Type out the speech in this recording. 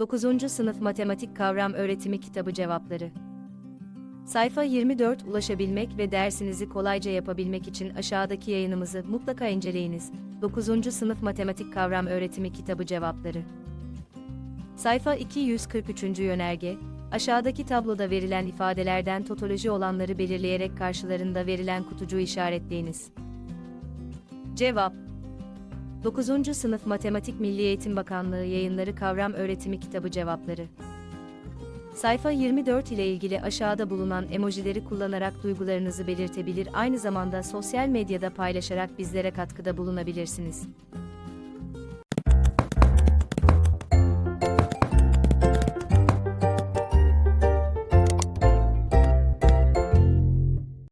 9. Sınıf Matematik Kavram Öğretimi Kitabı Cevapları Sayfa 24 Ulaşabilmek ve dersinizi kolayca yapabilmek için aşağıdaki yayınımızı mutlaka inceleyiniz. 9. Sınıf Matematik Kavram Öğretimi Kitabı Cevapları Sayfa 243. Yönerge, aşağıdaki tabloda verilen ifadelerden totoloji olanları belirleyerek karşılarında verilen kutucuğu işaretleyiniz. Cevap 9. Sınıf Matematik Milli Eğitim Bakanlığı Yayınları Kavram Öğretimi Kitabı Cevapları Sayfa 24 ile ilgili aşağıda bulunan emojileri kullanarak duygularınızı belirtebilir aynı zamanda sosyal medyada paylaşarak bizlere katkıda bulunabilirsiniz.